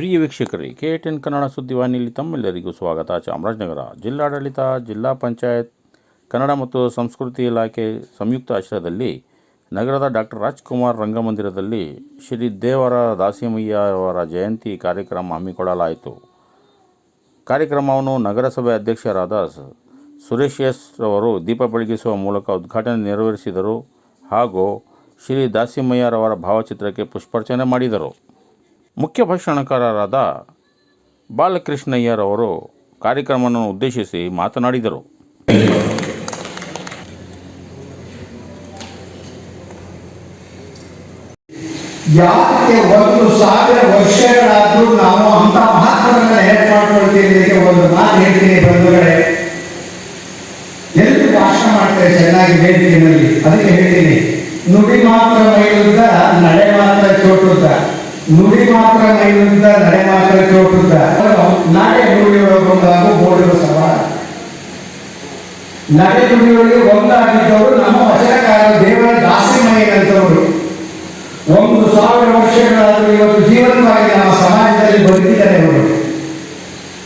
ಪ್ರಿಯ ವೀಕ್ಷಕರೇ, K ten Kannada ಸುದ್ದಿವಾಹಿನಿಯಲ್ಲಿ ತಮ್ಮೆಲ್ಲರಿಗೂ ಸ್ವಾಗತ. ಚಾಮರಾಜನಗರ ಜಿಲ್ಲಾಡಳಿತ, ಜಿಲ್ಲಾ ಪಂಚಾಯತ್, ಕನ್ನಡ ಮತ್ತು ಸಂಸ್ಕೃತಿ ಇಲಾಖೆ ಸಂಯುಕ್ತ ಆಶ್ರಯದಲ್ಲಿ ನಗರದ ಡಾಕ್ಟರ್ ರಾಜ್ಕುಮಾರ್ ರಂಗಮಂದಿರದಲ್ಲಿ ಶ್ರೀ ದೇವರ ದಾಸಿಮಯ್ಯ ಅವರ ಜಯಂತಿ ಕಾರ್ಯಕ್ರಮ ಹಮ್ಮಿಕೊಳ್ಳಲಾಯಿತು. ಕಾರ್ಯಕ್ರಮವನ್ನು ನಗರಸಭೆ ಅಧ್ಯಕ್ಷರಾದ ಸುರೇಶ್ ಎಸ್ ರವರು ದೀಪ ಬೆಳಗಿಸುವ ಮೂಲಕ ಉದ್ಘಾಟನೆ ನೆರವೇರಿಸಿದರು ಹಾಗೂ ಶ್ರೀ ದಾಸಿಮಯ್ಯರವರ ಭಾವಚಿತ್ರಕ್ಕೆ ಪುಷ್ಪಾರ್ಚನೆ ಮಾಡಿದರು. ಮುಖ್ಯ ಭಾಷಣಕಾರರಾದ ಬಾಲಕೃಷ್ಣಯ್ಯರವರು ಕಾರ್ಯಕ್ರಮವನ್ನು ಉದ್ದೇಶಿಸಿ ಮಾತನಾಡಿದರು. ಯಾಕೆ ಒಂದು ಸಾವಿರ ವರ್ಷಗಳಾದ್ರೂ ನಾವು ಅಂತ ಮಾತ್ರ ನೆನಪು ಮಾಡ್ಕೊಳ್ತೀವಿ ಒಂದು ಮಾತು ಹೇಳ್ತೀನಿ ಬಂಧುಗಳೇ. ಎಲ್ಲಿ ಭಾಷಣ ಮಾಡ್ತಾರೆ ಚೆನ್ನಾಗಿ ಹೇಳ್ತೀನಿ ಅದಕ್ಕೆ ಹೇಳ್ತೀನಿ. ನುಡಿ ಮಾತ್ರ ಮೈಲುದ್ದ ನಡೆ ಮಾತ್ರ ನುಡಿ ಮಾತ್ರ ನೈನಂತ ನಡೆ ಮಾತ್ರ ಚೋಟುದ್ದ ನಾಡೆ ನುಡಿಯೊಳಗೊಂದಾಗು ಬೋಡುವ ಸವಾಲ. ನಡೆ ನುಡಿಯೊಳಗೆ ಒಂದಾಗಿದ್ದವರು ನಮ್ಮ ವಚನಕಾರ ದೇವರ ದಾಸಿಮಯ್ಯನಂತವರು ಒಂದು ಸಾವಿರ ವರ್ಷಗಳಾದರೂ ಇವತ್ತು ಜೀವನವಾಗಿ ನಮ್ಮ ಸಮಾಜದಲ್ಲಿ ಬದುಕಿದ್ದಾರೆ ಅವರು.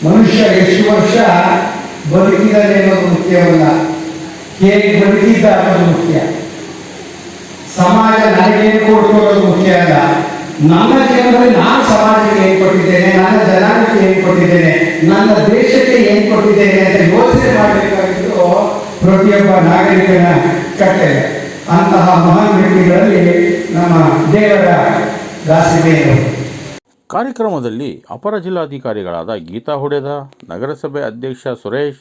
ಮನುಷ್ಯ ಎಷ್ಟು ವರ್ಷ ಬದುಕಿದ್ದಾರೆ ಅನ್ನೋದು ಮುಖ್ಯವಲ್ಲ ಹೇಗೆ ಬದುಕಿದ್ದ ಅನ್ನೋದು ಮುಖ್ಯ. ಸಮಾಜ ನನಗೇನು ಮುಖ್ಯ ಅಲ್ಲ. ನನ್ನ ಜೀವನದಲ್ಲಿ ನಾನು ಸಮಾಜಕ್ಕೆ ಏನು ಕೊಟ್ಟಿದ್ದೇನೆ? ನನ್ನ ಜನಾಂಗಕ್ಕೆ ಏನು ಕೊಟ್ಟಿದ್ದೇನೆ? ನನ್ನ ದೇಶಕ್ಕೆ ಏನು ಕೊಟ್ಟಿದ್ದೇನೆ ಅಂತ ಯೋಚನೆ ಮಾಡಬೇಕಾಗಿದ್ದು ಪ್ರತಿಯೊಬ್ಬ ನಾಗರಿಕನ ಕರ್ತವ್ಯ ಅಂತಹ ಮಹಾನ್ ವ್ಯಕ್ತಿಗಳಲ್ಲಿ ನಮ್ಮ ದೇವರ ದಾಸಿಮೆಯರು ಕಾರ್ಯಕ್ರಮದಲ್ಲಿ ಅಪರ ಜಿಲ್ಲಾಧಿಕಾರಿಗಳಾದ ಗೀತಾ ಹೊಡೆದ, ನಗರಸಭೆ ಅಧ್ಯಕ್ಷ ಸುರೇಶ್,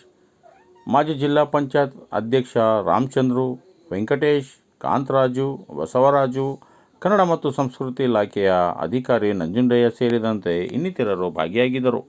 ಮಾಜಿ ಜಿಲ್ಲಾ ಪಂಚಾಯತ್ ಅಧ್ಯಕ್ಷ ರಾಮಚಂದ್ರು, ವೆಂಕಟೇಶ್, ಕಾಂತರಾಜು, ಬಸವರಾಜು ಕನ್ನಡ ಮತ್ತು ಸಂಸ್ಕೃತಿ ಇಲಾಖೆಯ ಅಧಿಕಾರಿ ನಂಜುಂಡಯ್ಯ ಸೇರಿದಂತೆ ಇನ್ನಿತರರು ಭಾಗಿಯಾಗಿದ್ದರು.